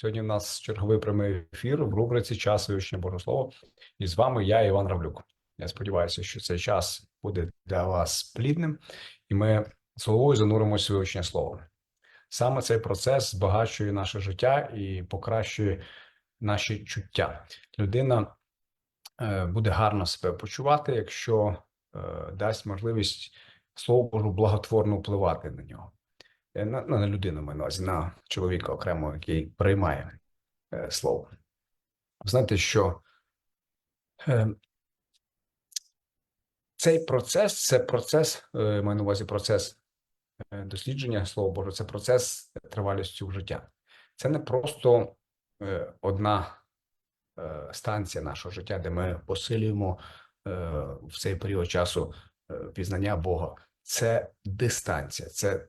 Сьогодні у нас черговий прямий ефір в рубриці Час вивчення Божого Слова. І з вами я, Іван Равлюк. Я сподіваюся, що цей час буде для вас плідним, і ми з головою зануримося в вивчення слова. Саме цей процес збагачує наше життя і покращує наші чуття. Людина е, буде гарно себе почувати, якщо е, дасть можливість слово Божу благотворно впливати на нього. Е, на, на людину маю на увазі, на чоловіка окремо, який приймає е, слово. Знаєте, що е, цей процес це процес, е, маю на увазі процес е, дослідження Слова Божого, це процес тривалістю життя. Це не просто е, одна е, станція нашого життя, де ми посилюємо е, в цей період часу е, пізнання Бога. Це дистанція, це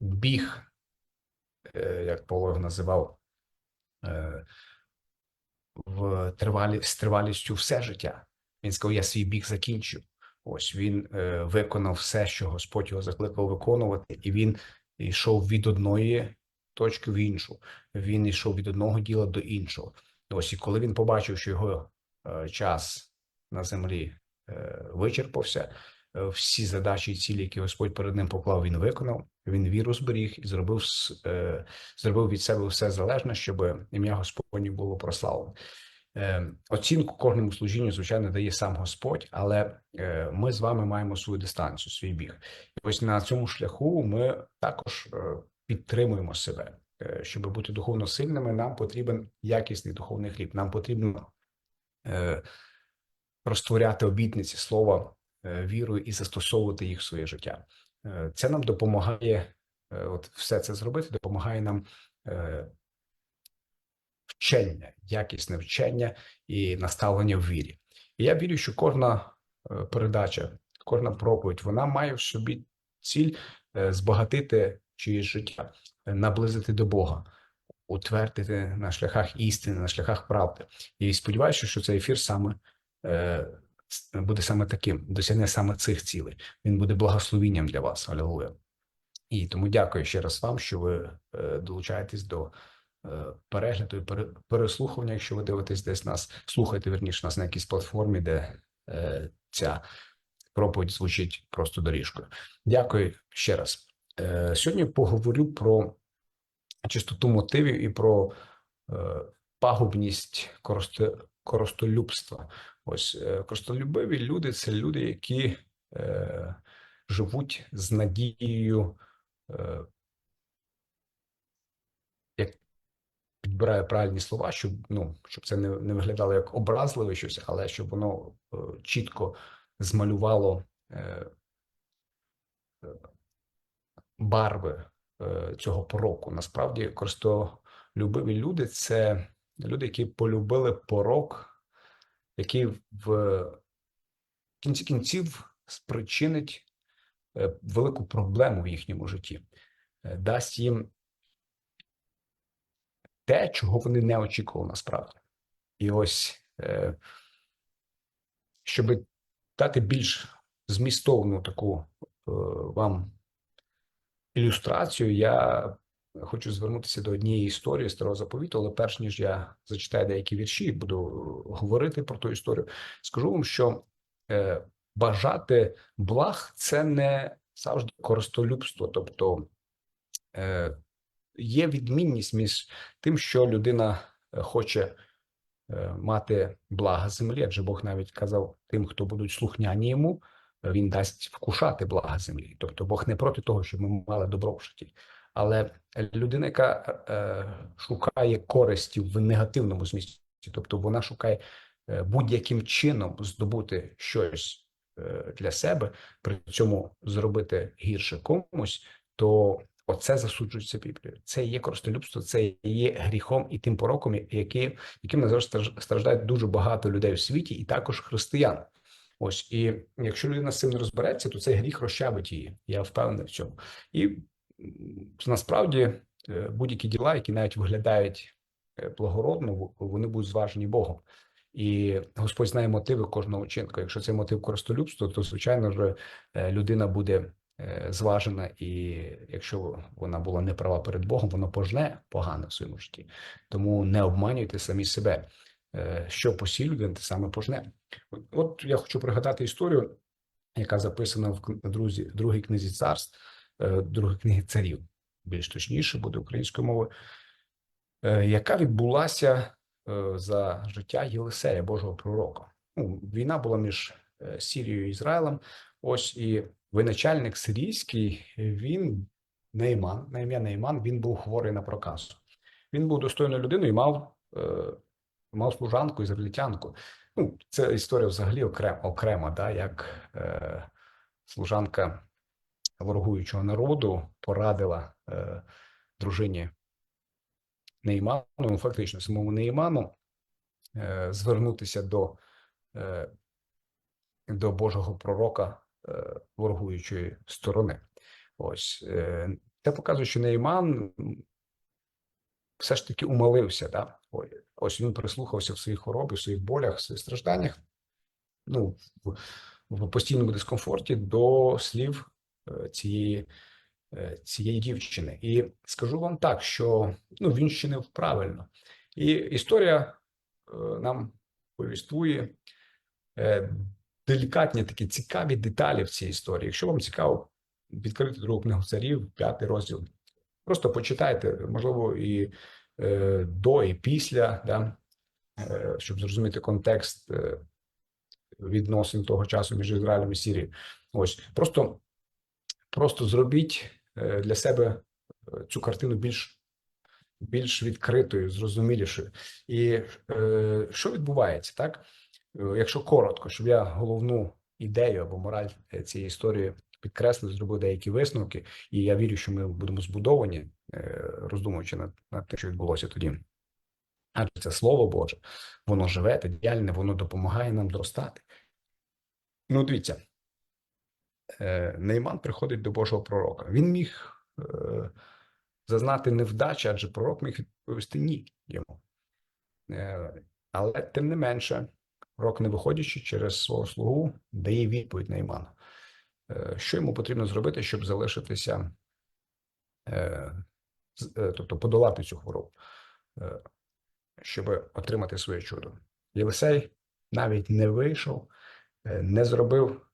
біг, е, як його називав, е, в тривалі, з тривалістю все життя. Він сказав: Я свій біг закінчив. Ось він е, виконав все, що Господь його закликав виконувати, і він йшов від одної точки в іншу. Він йшов від одного діла до іншого. Ось і коли він побачив, що його е, час на землі е, вичерпався, е, всі задачі і цілі, які Господь перед ним поклав, він виконав. Він віру зберіг і зробив е, зробив від себе все залежне, щоб ім'я Господнє було прославлене. Е, Оцінку кожному служінню, звичайно, дає сам Господь, але е, ми з вами маємо свою дистанцію, свій біг. І ось на цьому шляху ми також е, підтримуємо себе. Е, Щоб бути духовно сильними, нам потрібен якісний духовний хліб. Нам потрібно е, розтворяти обітниці слова е, вірою і застосовувати їх в своє життя. Е, Це нам допомагає, е, от все це зробити, допомагає нам е, вчення, якісне вчення і наставлення в вірі. І я вірю, що кожна е, передача, кожна проповідь, вона має в собі ціль е, збагатити чиєсь життя, е, наблизити до Бога, утвердити на шляхах істини, на шляхах правди. І сподіваюся, що цей ефір саме е, буде саме таким, досягне саме цих цілей. Він буде благословінням для вас. Алілуя. І тому дякую ще раз вам, що ви е, долучаєтесь до е, перегляду і переслухування, якщо ви дивитесь десь нас, слухайте верніше нас на якійсь платформі, де е, ця проповідь звучить просто доріжкою. Дякую ще раз. Сьогодні поговорю про чистоту мотивів і про пагубність коросте, коростолюбства. Ось е, люди це люди, які е, живуть з надією. Е, як підбираю правильні слова, щоб ну щоб це не, не виглядало як образливе щось, але щоб воно е, чітко змалювало е, барви е, цього пороку. Насправді, користолюбиві люди це люди, які полюбили порок, який в кінці кінців спричинить е, велику проблему в їхньому житті, Е, дасть їм те, чого вони не очікували насправді. І ось, е, щоб дати більш змістовну таку вам ілюстрацію, я хочу звернутися до однієї історії старого заповіту, але перш ніж я зачитаю деякі вірші і буду говорити про ту історію, скажу вам, що е, бажати благ це не завжди користолюбство, тобто е, є відмінність між тим, що людина е, хоче мати блага землі, адже Бог навіть казав тим, хто будуть слухняні йому, він дасть вкушати блага землі. Тобто Бог не проти того, щоб ми мали добро в житті. Але людина, яка е, шукає користі в негативному змісті, тобто вона шукає е, будь-яким чином здобути щось е, для себе, при цьому зробити гірше комусь, то оце засуджується Біблією. Це є користолюбство, це є гріхом і тим пороком, які, яким на страждають дуже багато людей в світі, і також християн. Ось і якщо людина з цим не розбереться, то цей гріх розчавить її. Я впевнений в цьому. І насправді е, будь-які діла, які навіть виглядають е, благородно, вони будуть зважені Богом. І Господь знає мотиви кожного вчинку. Якщо це мотив користолюбства, то звичайно ж е, людина буде зважена, і якщо вона була неправа перед Богом, воно пожне погано в своєму житті. Тому не обманюйте самі себе. Що людина, те саме пожне. От я хочу пригадати історію, яка записана в друзі, другій книзі царств, е, другій книги царів, більш точніше буде українською мовою, е, яка відбулася е, за життя Єлисея, Божого пророка. Ну, війна була між Сірією і Ізраїлем. Ось і виначальник сирійський, він Нейман, на ім'я Нейман, він був хворий на проказу. Він був достойною людиною і мав, мав служанку ізраїльтянку. Ну, це історія взагалі окрема, окрема да, як е, служанка ворогуючого народу порадила е, дружині Нейману, ну, фактично самому Нейману, е, звернутися до, е, до Божого пророка е, ворогуючої сторони. Ось е, це показує, що Нейман все ж таки умолився. Да? Ось він прислухався в своїй хворобі, в своїх болях, в своїх стражданнях, ну, в, постійному дискомфорті до слів цієї, е, цієї дівчини. І скажу вам так, що ну, він чинив правильно. І історія е, нам повіствує е, делікатні такі цікаві деталі в цій історії. Якщо вам цікаво відкрити другу книгу царів, п'ятий розділ, просто почитайте, можливо, і е, до, і після, да, е, щоб зрозуміти контекст е, відносин того часу між Ізраїлем і Сірією. Ось просто, просто зробіть е, для себе е, цю картину більш, більш відкритою, зрозумілішою. І е, що відбувається, так? Е, Якщо коротко, щоб я головну ідею або мораль цієї історії підкреслив, зробив деякі висновки, і я вірю, що ми будемо збудовані, роздумуючи над, над тим, що відбулося тоді. Адже це слово Боже, воно живе та діяльне, воно допомагає нам зростати. Ну, дивіться, Нейман приходить до Божого пророка. Він міг е, зазнати невдачі, адже пророк міг відповісти ні йому. Е, але тим не менше, пророк, не виходячи через свого слугу, дає відповідь Нейману. Е, що йому потрібно зробити, щоб залишитися, е, е, тобто подолати цю хворобу, е, щоб отримати своє чудо. Єлисей навіть не вийшов, е, не зробив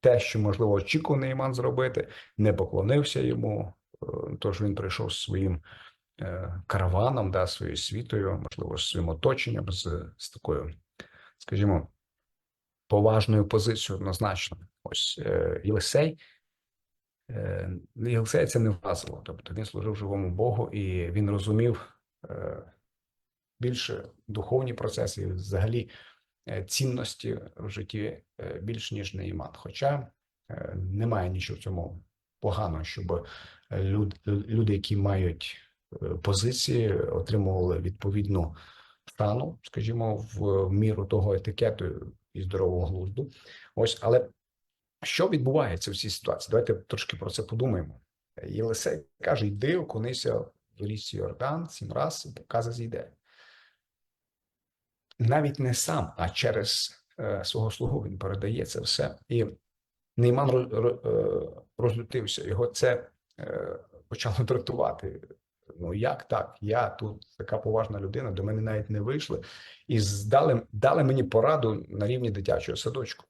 те, що можливо очікував Нейман зробити, не поклонився йому. е, Тож він прийшов своїм е, караваном, да, своєю світою, можливо, своїм оточенням, з, з такою, скажімо, поважною позицією однозначно. Ось е, Єлисей. Єлисея це не вразило. Тобто він служив живому Богу і він розумів більше духовні процеси, і взагалі цінності в житті е, більш ніж Нейман. Хоча е, немає нічого в цьому поганого, щоб е, люд, люди, які мають е, позиції, отримували відповідну шану, скажімо, в, міру того етикету і здорового глузду. Ось, але що відбувається в цій ситуації? Давайте трошки про це подумаємо. Єлисей каже: йди, окунися в річці Йордан сім раз, і показа зійде. Навіть не сам, а через е, свого слугу він передає це все. І Нейман е, розлютився. Його це е, почало дратувати. Ну як так? Я тут така поважна людина, до мене навіть не вийшли, і здали, дали мені пораду на рівні дитячого садочку.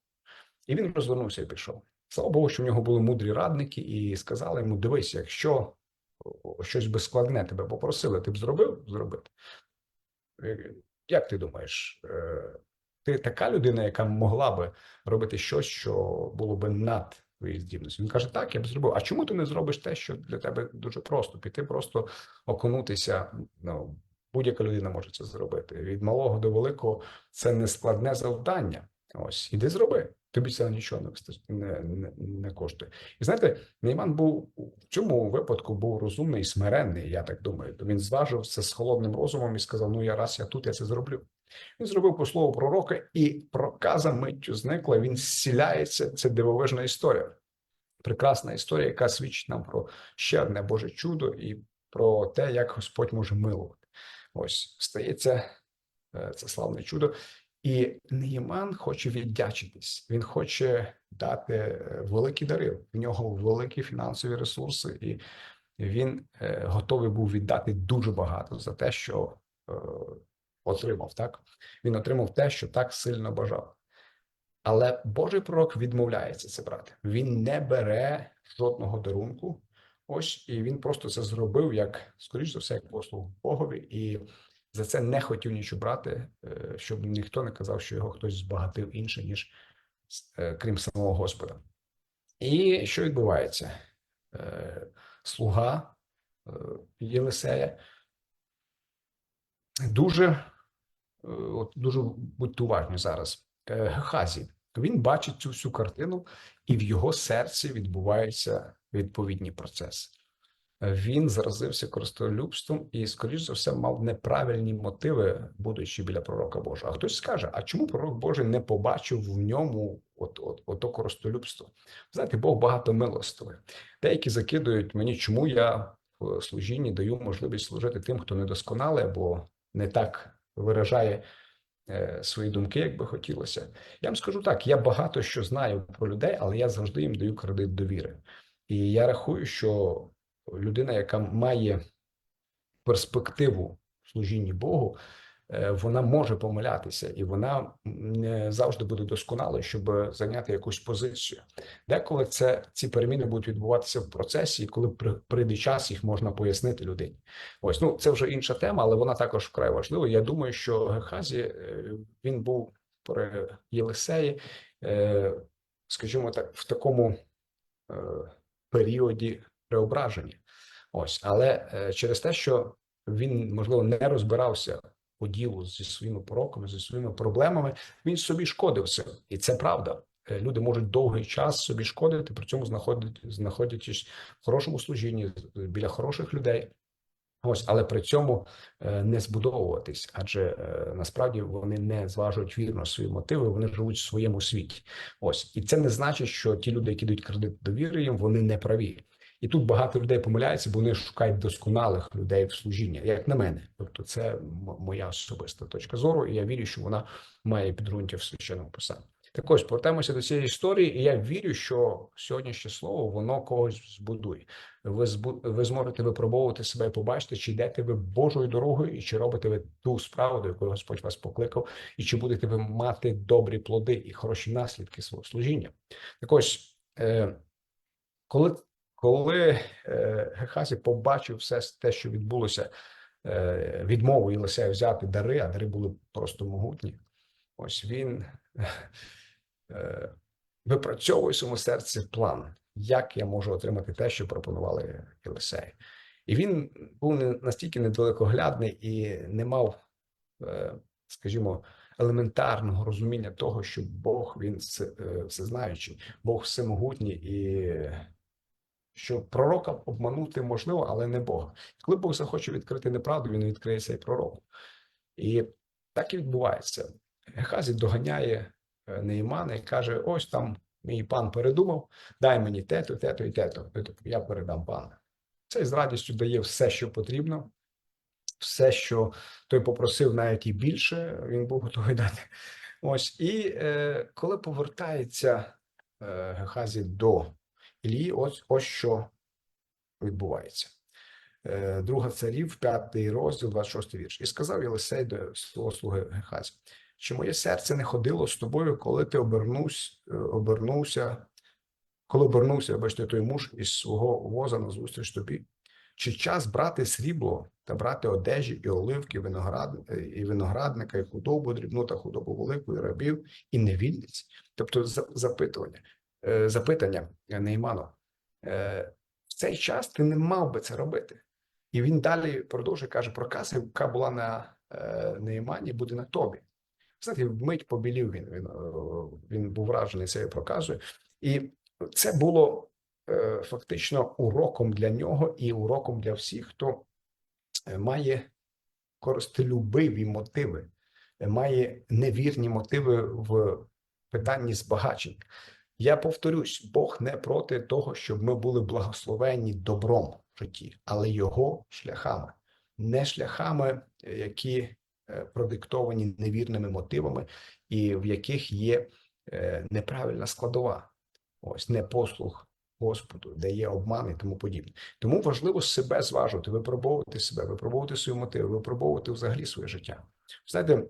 І він розвернувся і пішов. Слава Богу, що в нього були мудрі радники, і сказали йому: дивись, якщо щось би складне тебе попросили, ти б зробив зробити. Як ти думаєш, е, ти така людина, яка могла би робити щось, що було би над твоєю здібністю? Він каже: Так, я б зробив. А чому ти не зробиш те, що для тебе дуже просто? Піти просто окунутися. Ну, будь-яка людина може це зробити. Від малого до великого це не складне завдання. Ось іди зроби. Тобі це нічого не не, не, коштує. І знаєте, Нейман був в цьому випадку був розумний і смиренний, я так думаю. То він зважив це з холодним розумом і сказав: Ну, я раз я тут, я це зроблю. Він зробив по слову пророка, і проказа миттю зникла. Він зціляється. Це дивовижна історія. Прекрасна історія, яка свідчить нам про ще одне Боже чудо і про те, як Господь може милувати. Ось стається е, це славне чудо. І Неїман хоче віддячитись. Він хоче дати е, великі дари. В нього великі фінансові ресурси, і він е, готовий був віддати дуже багато за те, що е, отримав. Так він отримав те, що так сильно бажав. Але Божий пророк відмовляється це брати. Він не бере жодного дарунку. Ось і він просто це зробив як, скоріш за все, як послуг Богові, і за це не хотів нічого брати, е, щоб ніхто не казав, що його хтось збагатив інше, ніж е, крім самого Господа. І що відбувається? Е, Слуга Єлисея дуже, от дуже будьте уважні зараз. Гехазі, він бачить цю всю картину, і в його серці відбуваються відповідні процеси. Він заразився користолюбством і, скоріш за все, мав неправильні мотиви, будучи біля пророка Божого. А хтось скаже: а чому пророк Божий не побачив в ньому от, от, ото користолюбство? Знаєте, Бог багато милостивий. Деякі закидують мені, чому я в служінні даю можливість служити тим, хто недосконалий або не так виражає е, свої думки, як би хотілося. Я вам скажу так: я багато що знаю про людей, але я завжди їм даю кредит довіри. І я рахую, що людина, яка має перспективу служінні Богу, е, вона може помилятися, і вона не завжди буде досконалою, щоб зайняти якусь позицію. Деколи це ці переміни будуть відбуватися в процесі, і коли при- прийде час, їх можна пояснити людині. Ось ну це вже інша тема, але вона також вкрай важлива. Я думаю, що Гехазі е, він був при Єлисеї, е, скажімо так, в такому періоді преображення. Ось, але е, через те, що він можливо не розбирався по ділу зі своїми пороками, зі своїми проблемами, він собі шкодив цим, і це правда. Е, Люди можуть довгий час собі шкодити, при цьому знаходять, знаходячись в хорошому служінні біля хороших людей. Ось, але при цьому е, не збудовуватись, адже насправді вони не зважують вірно свої мотиви, вони живуть в своєму світі. Ось, і це не значить, що ті люди, які дають кредит довіри їм, вони не праві. І тут багато людей помиляються, бо вони шукають досконалих людей в служіння, як на мене. Тобто, це моя особиста точка зору, і я вірю, що вона має підґрунтя в священному писанні. Так ось повертаємося до цієї історії, і я вірю, що сьогоднішнє слово воно когось збудує. Ви збу... ви зможете випробовувати себе і побачити, чи йдете ви Божою дорогою, і чи робите ви ту справу, до якої Господь вас покликав, і чи будете ви мати добрі плоди і хороші наслідки свого служіння. Так ось, е, коли, коли е, Гехазі побачив все те, що відбулося, е, відмову Єлисея взяти дари, а дари були просто могутні. Ось він е, випрацьовує в своєму серці план, як я можу отримати те, що пропонували Єлисеї. І він був настільки недалекоглядний і не мав, скажімо, елементарного розуміння того, що Бог він все- всезнаючий, Бог всемогутній і що пророка обманути можливо, але не Бога. Коли Бог захоче відкрити неправду, він відкриє цей пророку. І так і відбувається. Гехазі доганяє е, Неїмана і каже: ось там мій пан передумав, дай мені тето, тето і тето. Я передам пану. Цей з радістю дає все, що потрібно, все, що той попросив, навіть і більше, він був готовий дати. Ось, і е, коли повертається е, Гехазі до Ілії, ось, ось що відбувається. Е, Друга царів, п'ятий розділ, 26 вірш. І сказав Єлисей до свого слуги Гехазі, чи моє серце не ходило з тобою, коли ти обернусь, е, обернувся, коли обернувся, бачите, той муж із свого воза на зустріч тобі? Чи час брати срібло та брати одежі і оливки, виноград, е, і виноградника, і худобу дрібну та худобу велику, і рабів, і невільниць? Тобто запитування, запитання е, Нейману, е, в цей час ти не мав би це робити. І він далі продовжує, каже, проказа, яка була на е, Неймані, буде на тобі. Знаєте, вмить побілів він, він, він був вражений цією проказою. І це було фактично уроком для нього і уроком для всіх, хто має користолюбиві мотиви, має невірні мотиви в питанні збагачень. Я повторюсь, Бог не проти того, щоб ми були благословенні добром в житті, але його шляхами, не шляхами, е, які е, продиктовані невірними мотивами, і в яких є е, неправильна складова, ось непослух Господу, де є обман і тому подібне. Тому важливо себе зважувати, випробовувати себе, випробовувати свої мотиви, випробовувати взагалі своє життя. Знаєте,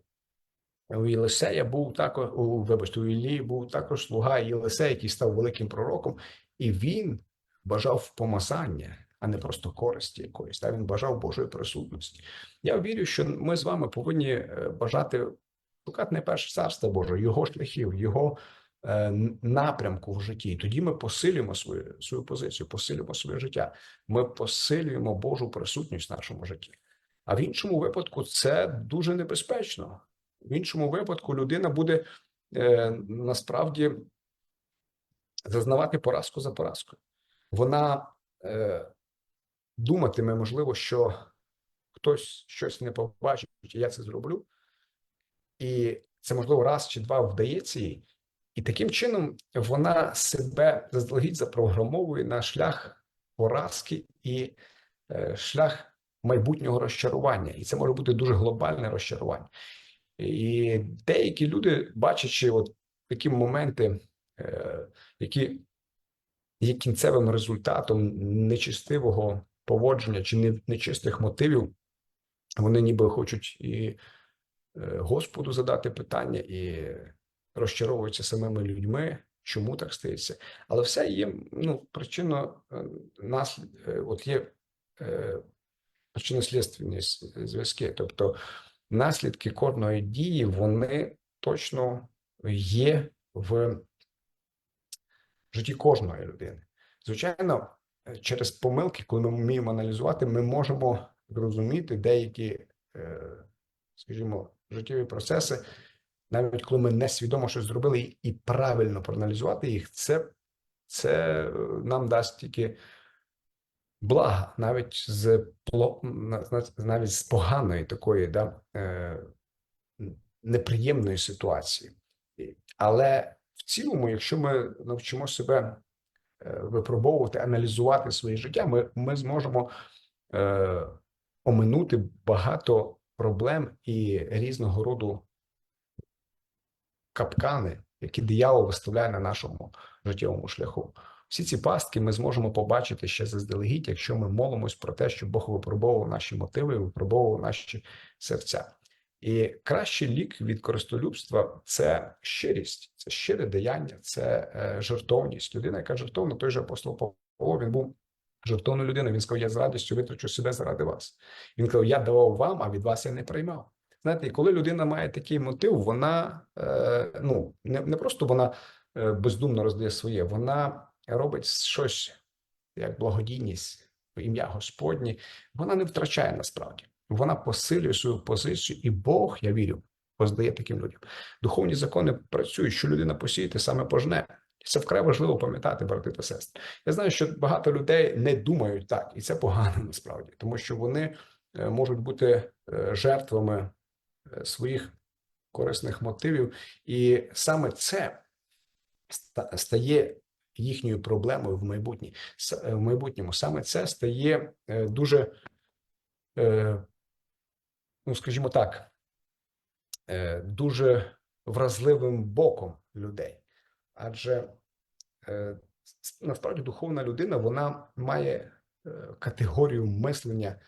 у Єлисея був також, у, вибачте, у Іллії був також слуга Єлисея, який став великим пророком, і він бажав помазання, а не просто користі якоїсь. Та він бажав Божої присутності. Я вірю, що ми з вами повинні е, бажати шукати найперше царство Боже, його шляхів, його е, напрямку в житті. І тоді ми посилюємо свою, свою позицію, посилюємо своє життя. Ми посилюємо Божу присутність в нашому житті. А в іншому випадку це дуже небезпечно. В іншому випадку людина буде е, насправді зазнавати поразку за поразкою. Вона е, думатиме, можливо, що хтось щось не побачить, я це зроблю. І це, можливо, раз чи два вдається їй. І таким чином вона себе заздалегідь запрограмовує на шлях поразки і е, шлях майбутнього розчарування. І це може бути дуже глобальне розчарування. І деякі люди, бачачи от такі моменти, е, які є кінцевим результатом нечистивого поводження чи не- нечистих мотивів, вони ніби хочуть і е, Господу задати питання, і розчаровуються самими людьми, чому так стається. Але все є ну, причинно е, наслід, от є е, причинно-слідственні зв'язки. Тобто наслідки кожної дії вони точно є в житті кожної людини. Звичайно, е, через помилки, коли ми вміємо аналізувати, ми можемо зрозуміти деякі, е, скажімо, життєві процеси, навіть коли ми несвідомо щось зробили і- правильно проаналізувати їх, це, це е, нам дасть тільки блага, навіть з навіть з поганої такої да, е, неприємної ситуації. Але в цілому, якщо ми навчимо себе е, випробовувати, аналізувати своє життя, ми, ми зможемо е, оминути багато проблем і різного роду капкани, які диявол виставляє на нашому життєвому шляху. Всі ці пастки ми зможемо побачити ще заздалегідь, якщо ми молимось про те, щоб Бог випробовував наші мотиви, випробовував наші серця. І кращий лік від користолюбства це щирість, це щире деяння, це е, жертовність. Людина, яка жертовна, той же апостол Павло, він був жертовною людиною. Він сказав: Я з радістю витрачу себе заради вас. Він казав: Я давав вам, а від вас я не приймав. Знаєте, коли людина має такий мотив, вона е, ну не, не просто вона е, бездумно роздає своє, вона робить щось як благодійність в ім'я Господнє, вона не втрачає насправді. Вона посилює свою позицію, і Бог, я вірю, роздає таким людям. Духовні закони працюють, що людина посіє, те саме пожне. Це вкрай важливо пам'ятати, брати та сестри. Я знаю, що багато людей не думають так, і це погано насправді, тому що вони е, можуть бути е, жертвами е, своїх корисних мотивів, і саме це стає їхньою проблемою в майбутнє е, в майбутньому. Саме це стає е, дуже, е, ну скажімо так, дуже вразливим боком людей. Адже насправді духовна людина вона має категорію мислення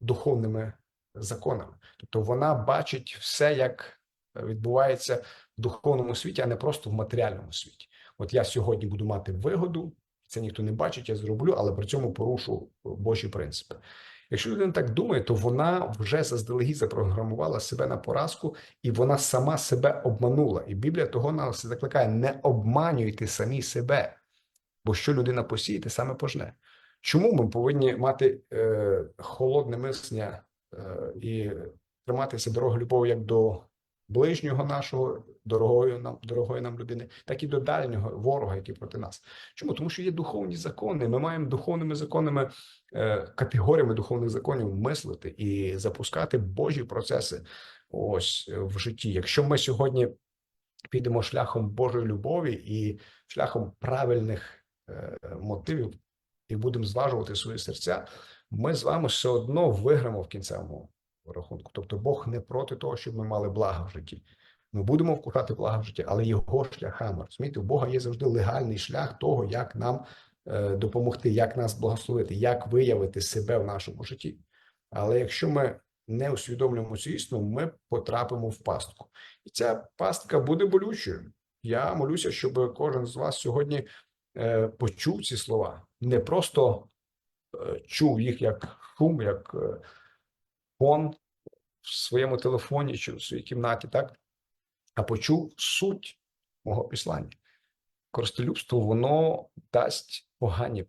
духовними законами. Тобто вона бачить все, як відбувається в духовному світі, а не просто в матеріальному світі. От я сьогодні буду мати вигоду, це ніхто не бачить, я зроблю, але при цьому порушу Божі принципи. Якщо людина так думає, то вона вже заздалегідь запрограмувала себе на поразку, і вона сама себе обманула. І Біблія того нас закликає: не обманюйте самі себе, бо що людина посіє, те саме пожне. Чому ми повинні мати е, холодне мислення е, і триматися дороги любові як до ближнього нашого, дорогої нам, дорогої нам людини, так і до дальнього ворога, який проти нас. Чому? Тому що є духовні закони. Ми маємо духовними законами, е, категоріями духовних законів мислити і запускати Божі процеси ось е, в житті. Якщо ми сьогодні підемо шляхом Божої любові і шляхом правильних е, мотивів, і будемо зважувати свої серця, ми з вами все одно виграємо в кінцевому рахунку. Тобто Бог не проти того, щоб ми мали блага в житті. Ми будемо вкушати блага в житті, але його шляхами. Розумієте, у Бога є завжди легальний шлях того, як нам е, допомогти, як нас благословити, як виявити себе в нашому житті. Але якщо ми не усвідомлюємо цю істину, ми потрапимо в пастку. І ця пастка буде болючою. Я молюся, щоб кожен з вас сьогодні е, почув ці слова, не просто е, чув їх як шум, як фон в своєму телефоні чи в своїй кімнаті, так? а почув суть мого післання. Користолюбство воно дасть погані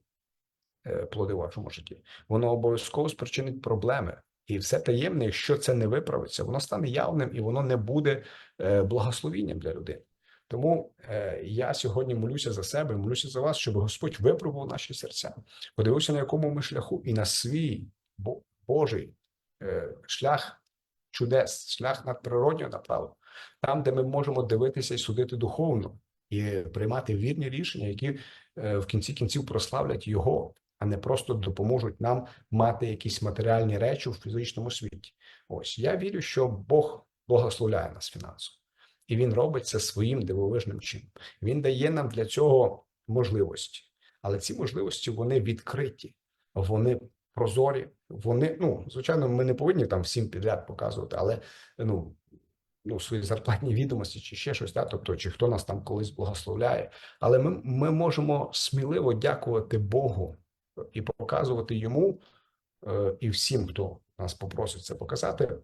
е, плоди в вашому житті. Воно обов'язково спричинить проблеми. І все таємне, якщо це не виправиться, воно стане явним і воно не буде е, благословінням для людини. Тому е, я сьогодні молюся за себе, молюся за вас, щоб Господь випробував наші серця, подивився, на якому ми шляху, і на свій Божий шлях чудес, шлях надприроднього направив, там, де ми можемо дивитися і судити духовно, і приймати вірні рішення, які е, в кінці кінців прославлять його, а не просто допоможуть нам мати якісь матеріальні речі в фізичному світі. Ось я вірю, що Бог благословляє нас фінансово, і він робить це своїм дивовижним чином. Він дає нам для цього можливості, але ці можливості вони відкриті, вони прозорі. Вони ну звичайно, ми не повинні там всім підряд показувати, але ну. Ну, свої зарплатні відомості чи ще щось, да? тобто, чи хто нас там колись благословляє. Але ми, ми можемо сміливо дякувати Богу і показувати йому е, і всім, хто нас попросить це показати,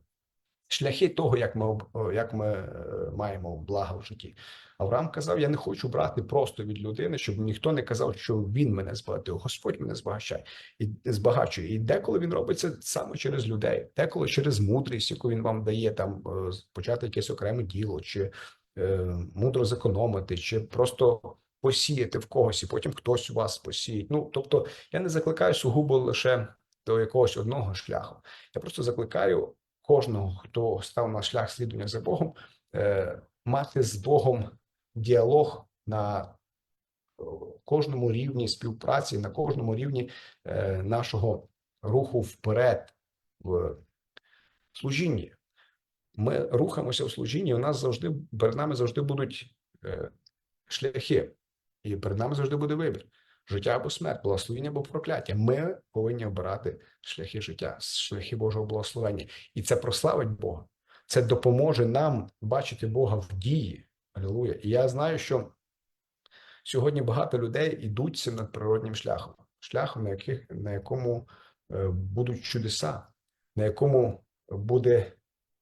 шляхи того, як ми, як ми е, маємо благо в житті. Авраам казав: Я не хочу брати просто від людини, щоб ніхто не казав, що він мене збагатив. Господь мене збагачає і збагачує. І деколи він робить це саме через людей, деколи через мудрість, яку він вам дає, там е, почати якесь окреме діло, чи е, мудро зекономити, чи просто посіяти в когось, і потім хтось у вас посіє. Ну тобто, я не закликаю сугубо лише до якогось одного шляху. Я просто закликаю кожного, хто став на шлях слідування за Богом, е, мати з Богом діалог на е, кожному рівні співпраці, на кожному рівні е, нашого руху вперед в служінні. Ми рухаємося в служінні, у нас завжди перед нами завжди будуть шляхи, і перед нами завжди буде вибір: життя або смерть, благословення або прокляття. Ми повинні обирати шляхи життя, шляхи Божого благословення. І це прославить Бога. Це допоможе нам бачити Бога в дії. Алілуя. І я знаю, що сьогодні багато людей йдуть цим надприроднім шляхом, шляхом, на, яких, на якому е, будуть чудеса, на якому буде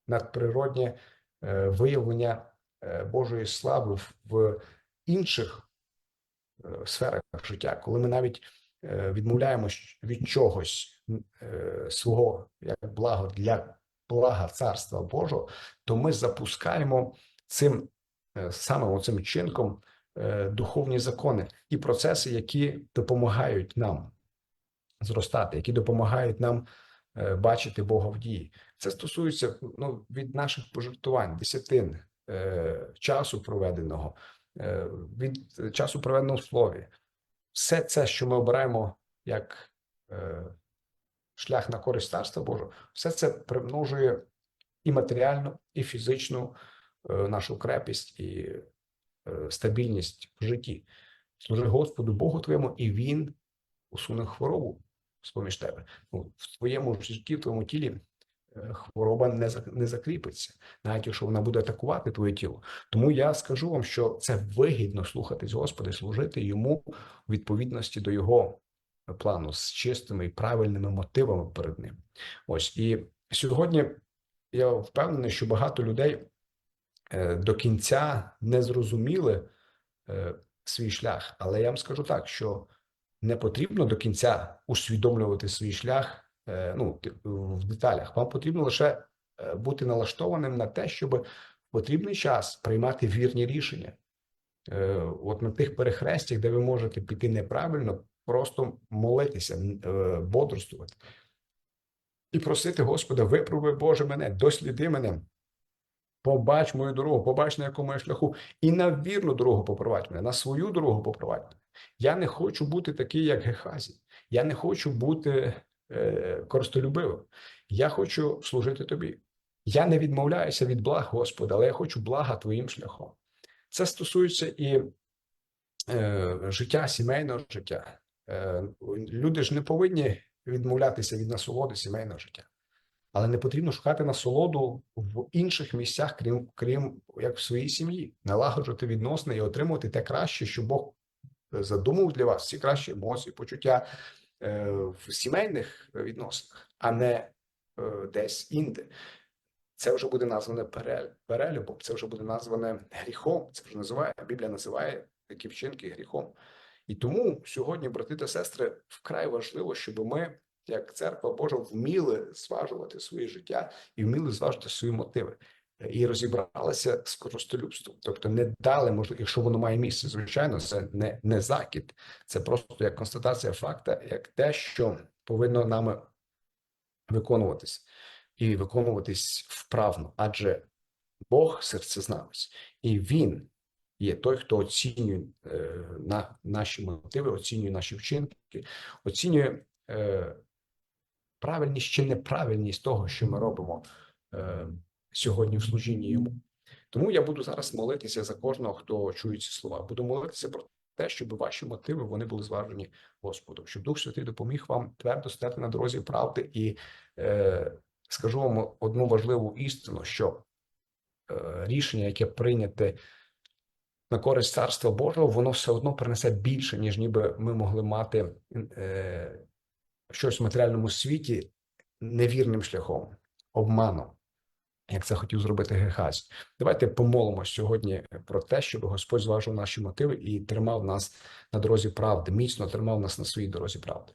надприроднє е, виявлення е, Божої слави в, інших сферах життя, коли ми навіть е, відмовляємось від чогось е, свого як благо для блага Царства Божого, то ми запускаємо цим е, саме цим чинком е, духовні закони і процеси, які допомагають нам зростати, які допомагають нам е, бачити Бога в дії. Це стосується ну, від наших пожертвувань, десятин, е, часу проведеного, е, від часу проведеного в слові. Все це, що ми обираємо як е, шлях на користь Царства Божого, все це примножує і матеріальну, і фізичну е, нашу крепість і е, стабільність в житті. Служи Господу Богу твоєму, і Він усуне хворобу з-поміж тебе. Ну, в твоєму житті, в твоєму тілі е, хвороба не, не закріпиться, навіть якщо вона буде атакувати твоє тіло. Тому я скажу вам, що це вигідно слухатись Господа, служити йому у відповідності до його плану з чистими і правильними мотивами перед ним. Ось і сьогодні я впевнений, що багато людей е, до кінця не зрозуміли е, свій шлях. Але я вам скажу так, що не потрібно до кінця усвідомлювати свій шлях е, ну, в деталях. Вам потрібно лише е, бути налаштованим на те, щоб в потрібний час приймати вірні рішення. Е, От на тих перехрестях, де ви можете піти неправильно, просто молитися, е, бодрствувати і просити Господа, випробуй Боже мене, досліди мене, побач мою дорогу, побач на якому я шляху, і на вірну дорогу попровадь мене, на свою дорогу попровадь мене. Я не хочу бути такий, як Гехазі. Я не хочу бути е, користолюбивим. Я хочу служити тобі. Я не відмовляюся від благ Господа, але я хочу блага твоїм шляхом. Це стосується і е, життя, сімейного життя. Е, люди ж не повинні відмовлятися від насолоди сімейного життя, але не потрібно шукати насолоду в інших місцях, крім крім як в своїй сім'ї, налагоджувати відносини і отримувати те краще, що Бог задумав для вас, ці кращі емоції, почуття е, в сімейних відносинах, а не е, десь інде. Це вже буде назване перелюбом, це вже буде назване гріхом. Це вже називає Біблія називає такі вчинки гріхом. І тому сьогодні, брати та сестри, вкрай важливо, щоб ми, як церква Божа, вміли зважувати своє життя і вміли зважити свої мотиви. І розібралися з користолюбством, тобто не дали можливо, якщо воно має місце, звичайно, це не не закид, це просто як констатація факта, як те, що повинно нами виконуватись і виконуватись вправно, адже Бог серцезнавець, і Він є той, хто оцінює е, на наші мотиви, оцінює наші вчинки, оцінює е, правильність чи неправильність того, що ми робимо. Е, сьогодні в служінні йому. Тому я буду зараз молитися за кожного, хто чує ці слова. Буду молитися про те, щоб ваші мотиви вони були зважені Господом, щоб Дух Святий допоміг вам твердо стати на дорозі правди і е, скажу вам одну важливу істину, що е, рішення, яке прийняте на користь царства Божого, воно все одно принесе більше, ніж ніби ми могли мати е, щось в матеріальному світі невірним шляхом, обманом. Як це хотів зробити Гехазь. Давайте помолимо сьогодні про те, щоб Господь зважив наші мотиви і тримав нас на дорозі правди, міцно тримав нас на своїй дорозі правди.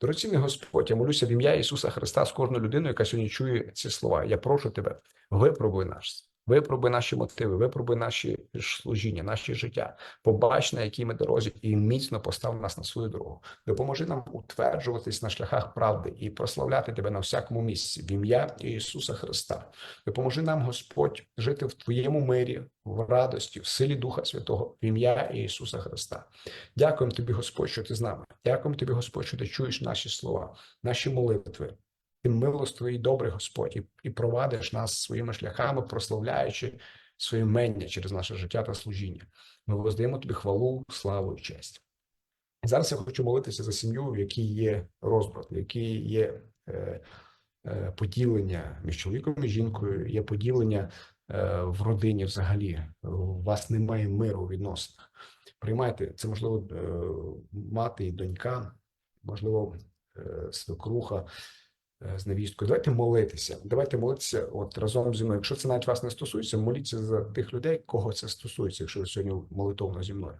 Дорогоцінний Господь, я молюся в ім'я Ісуса Христа з кожною людиною, яка сьогодні чує ці слова. Я прошу тебе, випробуй нас, випробуй наші мотиви, випробуй наші служіння, наші життя. Побач, на якій ми дорозі, і міцно постав нас на свою дорогу. Допоможи нам утверджуватись на шляхах правди і прославляти тебе на всякому місці в ім'я Ісуса Христа. Допоможи нам, Господь, жити в Твоєму мирі, в радості, в силі Духа Святого, в ім'я Ісуса Христа. Дякуємо тобі, Господь, що ти з нами. Дякуємо тобі, Господь, що ти чуєш наші слова, наші молитви. Ти милостивий і добрий Господь, і, провадиш нас своїми шляхами, прославляючи своє мення через наше життя та служіння. Ми воздаємо тобі хвалу, славу і честь. Зараз я хочу молитися за сім'ю, в якій є розбрат, в якій є е, е, поділення між чоловіком і жінкою, є поділення е, в родині взагалі. У вас немає миру у відносинах. Приймайте це, можливо, е, мати і донька, можливо, е, свекруха. Е, з невісткою. Давайте молитися. Давайте молитися от разом зі мною. Якщо це навіть вас не стосується, моліться за тих людей, кого це стосується, якщо ви сьогодні молитовно зі мною.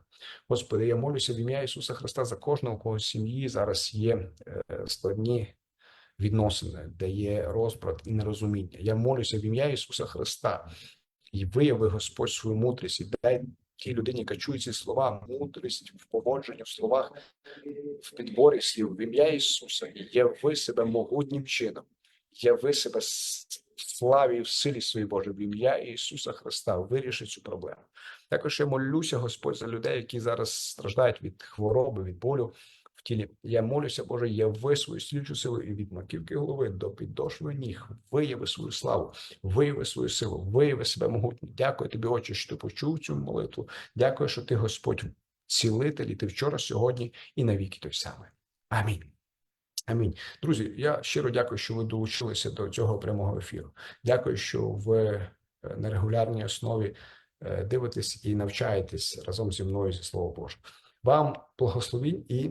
Господи, я молюся в ім'я Ісуса Христа за кожного, у кого сім'ї зараз є е, складні відносини, де є розбрат і нерозуміння. Я молюся в ім'я Ісуса Христа і вияви Господь свою мудрість і дай тій людині, яка чує ці слова, мудрість в поводженні, в словах, в підборі слів, в ім'я Ісуса, яви себе могутнім чином, яви себе в славі і в силі своїй Божій, в ім'я Ісуса Христа, вирішить цю проблему. Також я молюся, Господь, за людей, які зараз страждають від хвороби, від болю тілі. Я молюся, Боже, яви свою слідчу силу і від маківки голови до підошви ніг. Вияви свою славу, вияви свою силу, вияви себе могутньо. Дякую тобі, Отче, що ти почув цю молитву. Дякую, що ти Господь цілитель, і ти вчора, сьогодні і навіки той самий. Амінь. Амінь. Друзі, я щиро дякую, що ви долучилися до цього прямого ефіру. Дякую, що ви е, на регулярній основі е, дивитесь і навчаєтесь разом зі мною зі Слова Боже. Вам благословінь і